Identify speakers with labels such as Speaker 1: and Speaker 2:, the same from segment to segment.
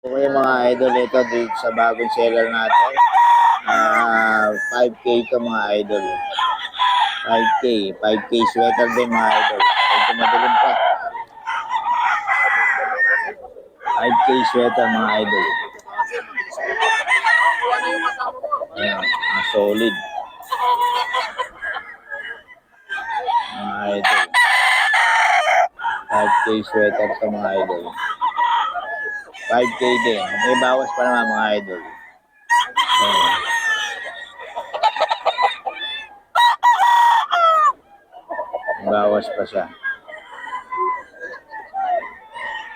Speaker 1: Okay mga idol, ito dito sa bagong seller natin. Ah, 5K ito mga idol. 5K, 5K sweater din mga idol. Ito madilim pa. 5K sweater mga idol. Ayan, mga solid. Mga idol. 5K sweater ito mga idol. 5K din. May bawas pa naman mga idol. May bawas pa siya.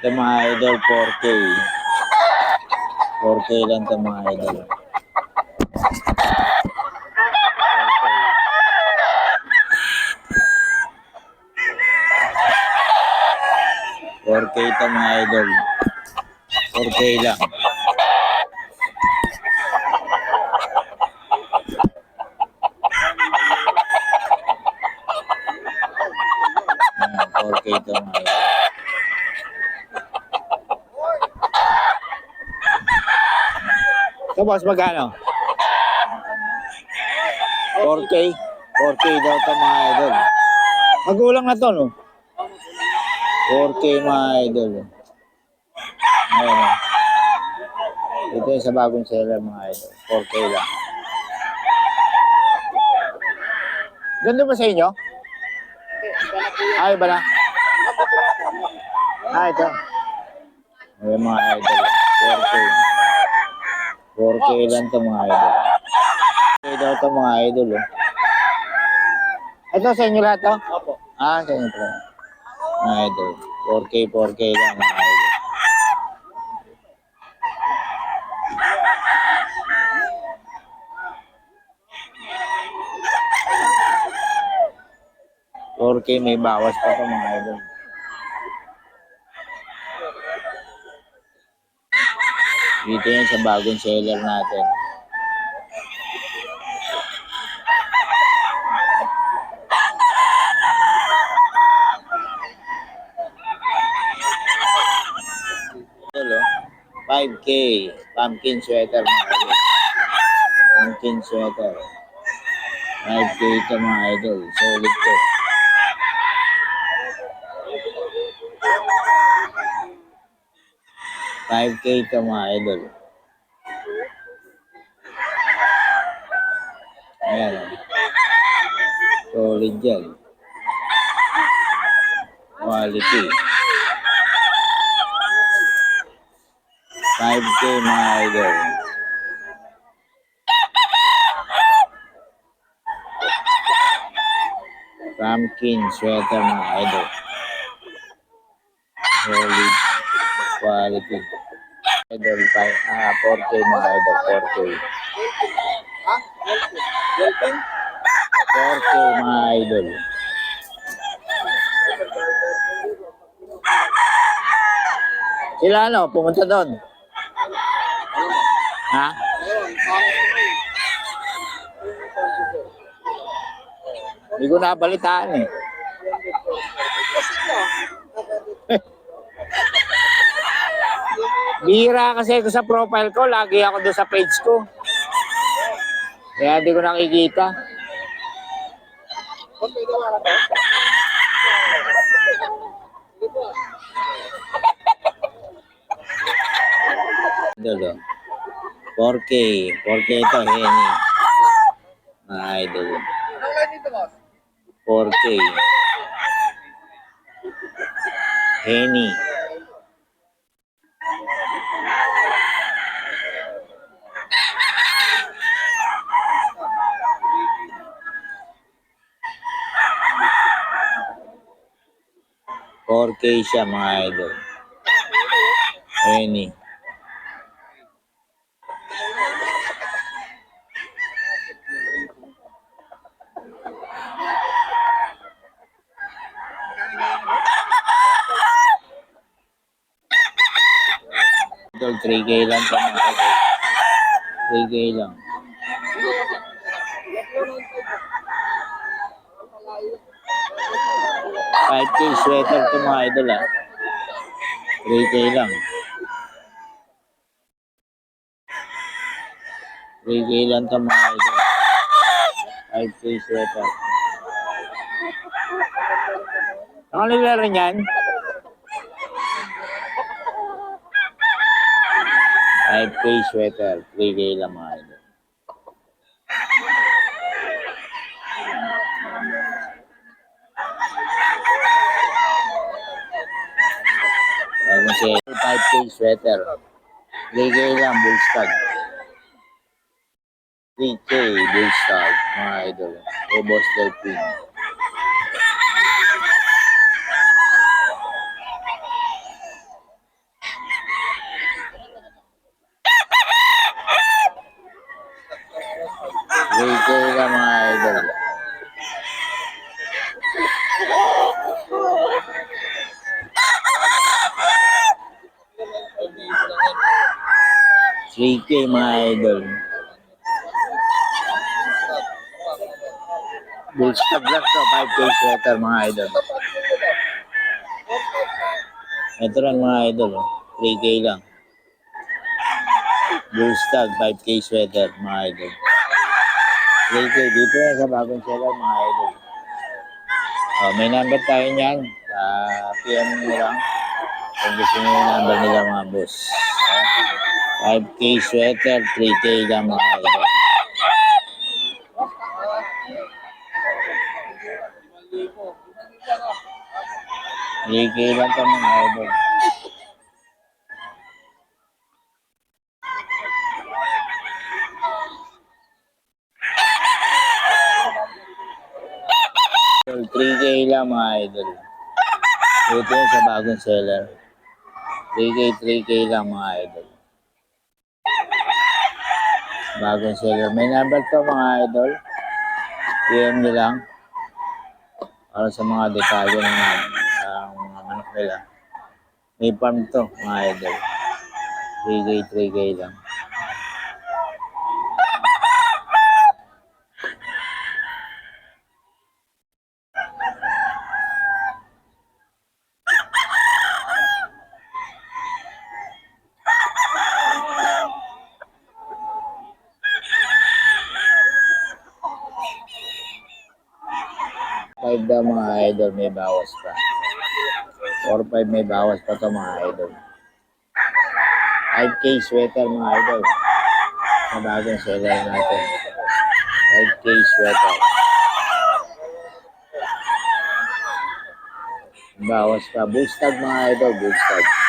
Speaker 1: Ito mga idol, 4K. 4K lang ito mga idol. 4K ito mga idol. 4K lang. Ayan, 4K ito mga. Ito boss, magkano? 4K? 4K daw ito mga idol. Magulang na to, no? 4K mga idol. Ayan. Oh. Ito yung sa bagong seller mga idol. 4K lang. Ganda ba sa inyo? Ay, ba na? Ah, ito. Ayan mga idol. 4K. 4K lang ito mga idol. 4K daw ito mga idol. Oh. Ito sa inyo lahat to?
Speaker 2: Opo.
Speaker 1: Ah, sa inyo pala. Mga idol. 4K, 4K lang mga idol. Four K may bawas pa to mga idol. Dito yan sa bagong seller natin. Oh. 5K. Pumpkin sweater mga idol. Pumpkin sweater. 5K ito mga idol. Solid to. Five K ito mga idol. Ayan. Solid yan. Quality. 5K mga idol. Pumpkin sweater mga idol. Solid quality. Idol, pa- ah, 4K mga idol, 4K.
Speaker 2: Ha? Dolphin?
Speaker 1: 4K mga idol. Sila ano, pumunta doon? Ha? Hindi ko nabalitaan eh. Bihira kasi ako sa profile ko, lagi ako doon sa page ko. Kaya hindi ko nakikita. Oh. 4K. 4K ito, Henny. Mga idol.
Speaker 2: Anong line dito, boss?
Speaker 1: 4K. Henny. Four K siya mga idol. Henny. Idol, 3K lang ito mga idol. 3K lang. 5K sweater to mga idol ah. ha. 3K lang. 3K lang to mga idol. 5K sweater. Ang nilaro niyan? 5K sweater. 3K lang mga idol. 5K sweater. 3K lang, bullstag. 3K, bullstag, mga idol. O boss Delphin. Three K lang mga idol. Three K mga idol. Bullstag lang to, 5K sweater mga idol. Ito lang mga idol, oh. 3K lang. Bullstag, 5K sweater mga idol. 3K, dito yan sa bagong seller mga idol. Oh, may number tayo niyan. Uh, PM nyo lang. Kung gusto nyo yung number nila mga boss. 5K sweater, 3K lang mga idol. Ligay lang ka mga idol. Idol, 3K lang mga idol. Ito yung sa bagong seller. 3K, 3K lang mga idol. Bagong seller. May number to mga idol. PM nyo lang. Para sa mga detalye ng ang mga manok nila. May farm to, mga idol. 3K, 3K lang. 5 mga idol may bawas pa. 4-5 may bawas pa to mga idol. 5K sweater mga idol. Sa bagong seller natin. 5K sweater. Bawas pa. Boost Boostag mga idol. Boostag.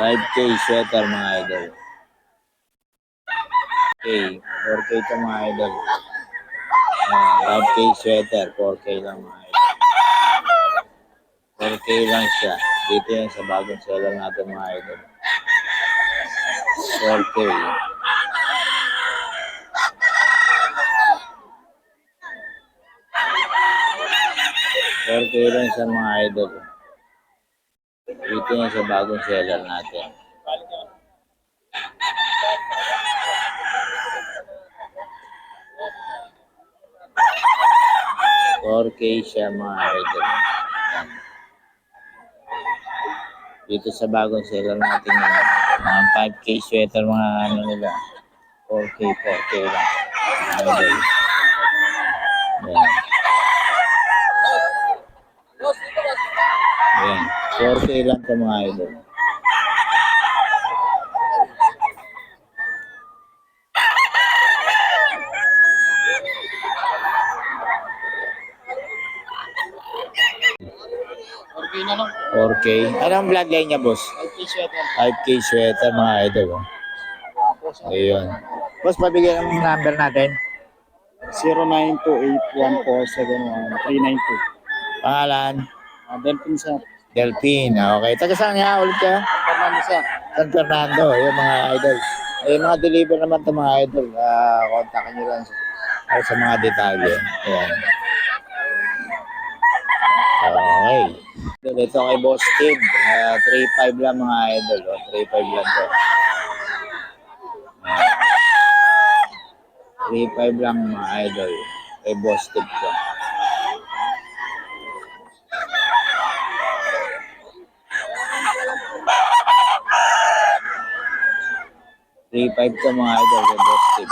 Speaker 1: 5K sweater mga idol. Okay, 4K to mga idol. Ah, uh, 5K sweater, 4K lang mga idol. 4K lang siya. Dito yan sa bagong seller natin mga idol. 4K. Pero kailan sa mga idol. Dito yan sa bagong seller natin. K siya mga idol. Dito sa bagong seller natin yan. Mga 5K sweater mga ano nila. 4K, 4K lang. Mga. Yan.
Speaker 2: Boss, dito boss.
Speaker 1: Ayan. 4K lang ito mga idol.
Speaker 2: Okay na lang.
Speaker 1: 4K. Anong niya, boss?
Speaker 2: 5K sweater.
Speaker 1: 5K sweater mga idol. Oh. Ayun. Boss, pabigyan ng number natin.
Speaker 2: 0928-147-392.
Speaker 1: Pangalan?
Speaker 2: Uh, Delphin sa
Speaker 1: Delphine. Okay. Taga saan nga ulit ka?
Speaker 2: Fernando sa
Speaker 1: San Fernando. Yung mga idol. Eh, mga deliver naman to mga idol. Ah, kontakin nyo lang sa, sa mga detalye. Ayan. Okay. Ito kay Boss Kid. Ah, 3.5 lang mga idol. Oh. 3.5 lang to. Ah. 3.5 lang mga idol. Kay Boss Kid to. Three five to mga idol kay Boss Kid.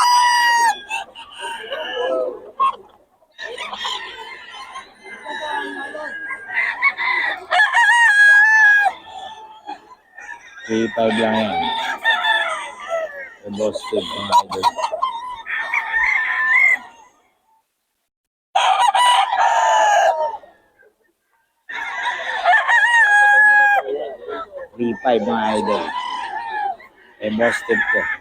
Speaker 1: Three five lang yan. Kay Boss Kid mga idol. Three five mga idol. Kay Boss to.